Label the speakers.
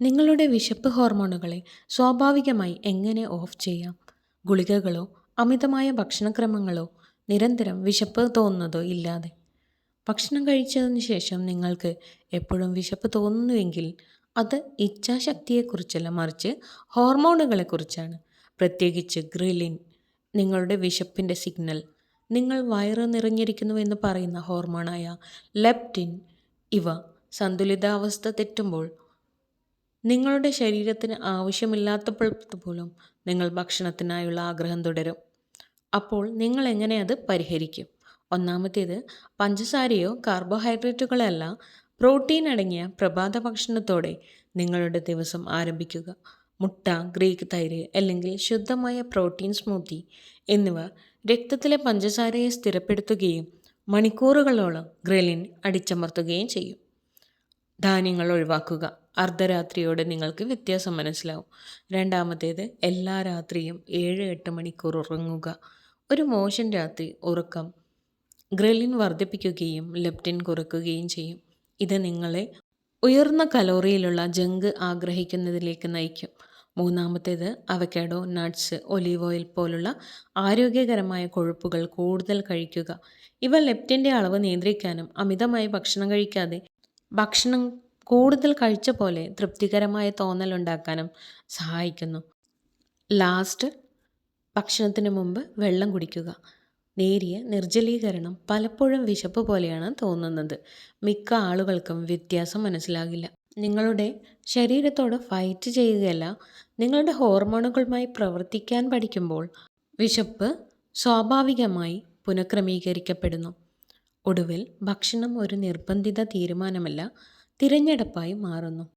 Speaker 1: നിങ്ങളുടെ വിശപ്പ് ഹോർമോണുകളെ സ്വാഭാവികമായി എങ്ങനെ ഓഫ് ചെയ്യാം? ഗുളികകളോ അമിതമായ ഭക്ഷണക്രമങ്ങളോ നിരന്തരം വിശപ്പ് തോന്നുന്നതോ ഇല്ലാതെ. ഭക്ഷണം കഴിച്ചതിന് ശേഷം നിങ്ങൾക്ക് എപ്പോഴും വിശപ്പ് തോന്നുന്നുവെങ്കിൽ അത് ഇച്ഛാശക്തിയെക്കുറിച്ചല്ല മറിച്ച് ഹോർമോണുകളെക്കുറിച്ചാണ്. പ്രത്യേകിച്ച് ഗ്രിലിൻ നിങ്ങളുടെ വിശപ്പിന്റെ സിഗ്നൽ നിങ്ങൾ വയറ് നിറഞ്ഞിരിക്കുന്നുവെന്ന് പറയുന്ന ഹോർമോണായ ലെപ്റ്റിൻ ഇവ സന്തുലിതാവസ്ഥ തെറ്റുമ്പോൾ നിങ്ങളുടെ ശരീരത്തിന് ആവശ്യമില്ലാത്തപ്പോൾ പോലും നിങ്ങൾ ഭക്ഷണത്തിനായുള്ള ആഗ്രഹം തുടരും. അപ്പോൾ നിങ്ങൾ എങ്ങനെ അത് പരിഹരിക്കും? ഒന്നാമത്തേത് പഞ്ചസാരയോ കാർബോഹൈഡ്രേറ്റുകളോ അല്ല പ്രോട്ടീൻ അടങ്ങിയ പ്രഭാത ഭക്ഷണത്തോടെ നിങ്ങളുടെ ദിവസം ആരംഭിക്കുക. മുട്ട ഗ്രീക്ക് തൈര് അല്ലെങ്കിൽ ശുദ്ധമായ പ്രോട്ടീൻ സ്മൂത്തി എന്നിവ രക്തത്തിലെ പഞ്ചസാരയെ സ്ഥിരപ്പെടുത്തുകയും മണിക്കൂറുകളോളം ഗ്രലിൻ അടിച്ചമർത്തുകയും ചെയ്യും. ധാന്യങ്ങൾ ഒഴിവാക്കുക. അർദ്ധരാത്രിയോടെ നിങ്ങൾക്ക് വ്യത്യാസം മനസ്സിലാവും. രണ്ടാമത്തേത് എല്ലാ രാത്രിയും ഏഴ് എട്ട് മണിക്കൂർ ഉറങ്ങുക. ഒരു മോശം രാത്രി ഉറക്കം ഗ്രെലിൻ വർദ്ധിപ്പിക്കുകയും ലെപ്റ്റിൻ കുറയ്ക്കുകയും ചെയ്യും. ഇത് നിങ്ങളെ ഉയർന്ന കലോറിയിലുള്ള ജങ്ക് ആഗ്രഹിക്കുന്നതിലേക്ക് നയിക്കും. മൂന്നാമത്തേത് അവക്കാഡോ നട്ട്സ് ഒലീവ് ഓയിൽ പോലുള്ള ആരോഗ്യകരമായ കൊഴുപ്പുകൾ കൂടുതൽ കഴിക്കുക. ഇവ ലെപ്റ്റിന്റെ അളവ് നിയന്ത്രിക്കാനും അമിതമായി ഭക്ഷണം കഴിക്കാതെ ഭക്ഷണം കൂടുതൽ കഴിച്ച പോലെ തൃപ്തികരമായ തോന്നലുണ്ടാക്കാനും സഹായിക്കുന്നു. ലാസ്റ്റ് ഭക്ഷണത്തിന് മുമ്പ് വെള്ളം കുടിക്കുക. നേരിയ നിർജലീകരണം പലപ്പോഴും വിശപ്പ് പോലെയാണ് തോന്നുന്നത്. മിക്ക ആളുകൾക്കും വ്യത്യാസം മനസ്സിലാകില്ല. നിങ്ങളുടെ ശരീരത്തോട് ഫൈറ്റ് ചെയ്യുകയല്ല നിങ്ങളുടെ ഹോർമോണുകളുമായി പ്രവർത്തിക്കാൻ പഠിക്കുമ്പോൾ വിശപ്പ് സ്വാഭാവികമായി പുനഃക്രമീകരിക്കപ്പെടുന്നു. ഒടുവിൽ ഭക്ഷണം ഒരു നിർബന്ധിത തീരുമാനമല്ല തിരഞ്ഞെടുപ്പായി മാറുന്നു.